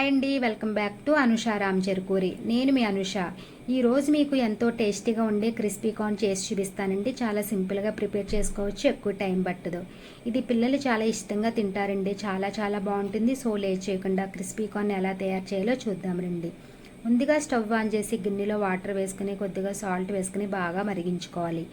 Hi అండి welcome back to Anusha Ram Cherukuri. నేను మీ అనుష. ఈరోజు మీకు ఎంతో టేస్టీగా ఉండే క్రిస్పీ కార్న్ చేసి చూపిస్తానండి. చాలా సింపుల్గా ప్రిపేర్ చేసుకోవచ్చు ఎక్కువ టైం పట్టదు. ఇది పిల్లలు చాలా ఇష్టంగా తింటారండి. చాలా చాలా బాగుంటుంది. సో లేట్ చేయకుండా క్రిస్పీ కార్న్ ఎలా తయారు చేయాలో చూద్దాం రండి. ముందుగా స్టవ్ ఆన్ చేసి గిన్నెలో వాటర్ వేసుకుని కొద్దిగా సాల్ట్ వేసుకుని బాగా మరిగించుకోవాలి.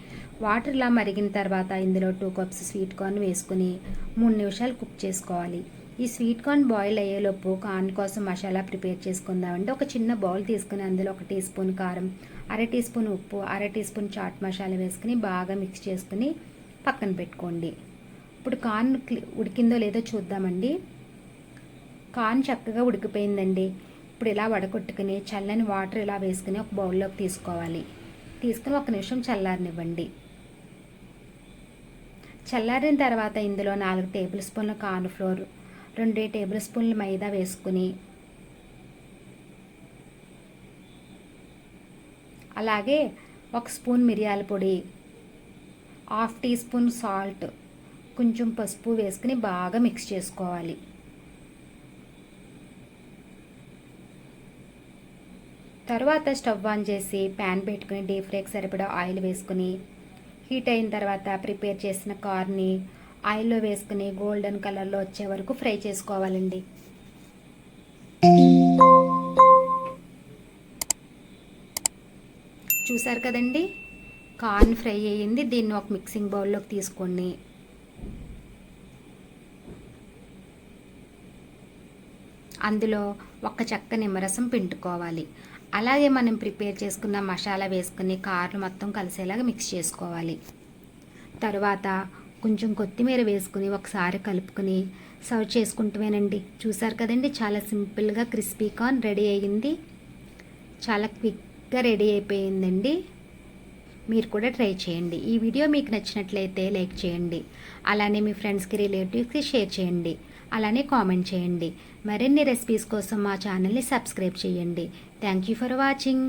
వాటర్ ఇలా మరిగిన తర్వాత ఇందులో టూ కప్స్ స్వీట్ కార్న్ వేసుకుని మూడు నిమిషాలు కుక్ చేసుకోవాలి. ఈ స్వీట్ కార్న్ బాయిల్ అయ్యేలోపు కార్న్ కోసం మసాలా ప్రిపేర్ చేసుకుందామండి. ఒక చిన్న బౌల్ తీసుకుని అందులో ఒక టీ స్పూన్ కారం అర టీ స్పూన్ ఉప్పు అర టీ స్పూన్ చాట్ మసాలా వేసుకుని బాగా మిక్స్ చేసుకుని పక్కన పెట్టుకోండి. ఇప్పుడు కార్న్ ఉడికిందో లేదో చూద్దామండి. కార్న్ చక్కగా ఉడికిపోయిందండి. ఇప్పుడు ఇలా వడకొట్టుకుని చల్లని వాటర్ ఇలా వేసుకుని ఒక బౌల్లోకి తీసుకోవాలి. తీసుకుని ఒక నిమిషం చల్లారనివ్వండి. చల్లారిన తర్వాత ఇందులో నాలుగు టేబుల్ స్పూన్ల కార్న్ ఫ్లోర్ రెండు టేబుల్ స్పూన్ల మైదా వేసుకుని అలాగే ఒక స్పూన్ మిరియాల పొడి హాఫ్ టీ స్పూన్ సాల్ట్ కొంచెం పసుపు వేసుకుని బాగా మిక్స్ చేసుకోవాలి. తర్వాత స్టవ్ ఆన్ చేసి ప్యాన్ పెట్టుకుని డీప్ ఫ్రైకి సరిపడా ఆయిల్ వేసుకుని హీట్ అయిన తర్వాత ప్రిపేర్ చేసిన కార్ని ఆయిల్లో వేసుకుని గోల్డెన్ కలర్లో వచ్చే వరకు ఫ్రై చేసుకోవాలండి. చూసారు కదండి? కార్న్ ఫ్రై అయ్యింది. దీన్ని ఒక మిక్సింగ్ బౌల్లోకి తీసుకోండి అందులో ఒక చెక్క నిమ్మరసం పిండుకోవాలి. అలాగే మనం ప్రిపేర్ చేసుకున్న మసాలా వేసుకుని కార్లు మొత్తం కలిసేలాగా మిక్స్ చేసుకోవాలి. తర్వాత కొంచెం కొత్తిమీర వేసుకుని ఒకసారి కలుపుకొని సర్వ్ చేసుకుంటూనేనండి చూసారు కదండి చాలా సింపుల్గా క్రిస్పీ కార్న్ రెడీ అయ్యింది. చాలా క్విక్గా రెడీ అయిపోయిందండి. మీరు కూడా ట్రై చేయండి. ఈ వీడియో మీకు నచ్చినట్లయితే లైక్ చేయండి. అలానే మీ ఫ్రెండ్స్కి రిలేటివ్స్కి షేర్ చేయండి. అలానే కామెంట్ చేయండి. మరిన్ని రెసిపీస్ కోసం మా ఛానల్ని సబ్స్క్రైబ్ చేయండి. Thank you for watching.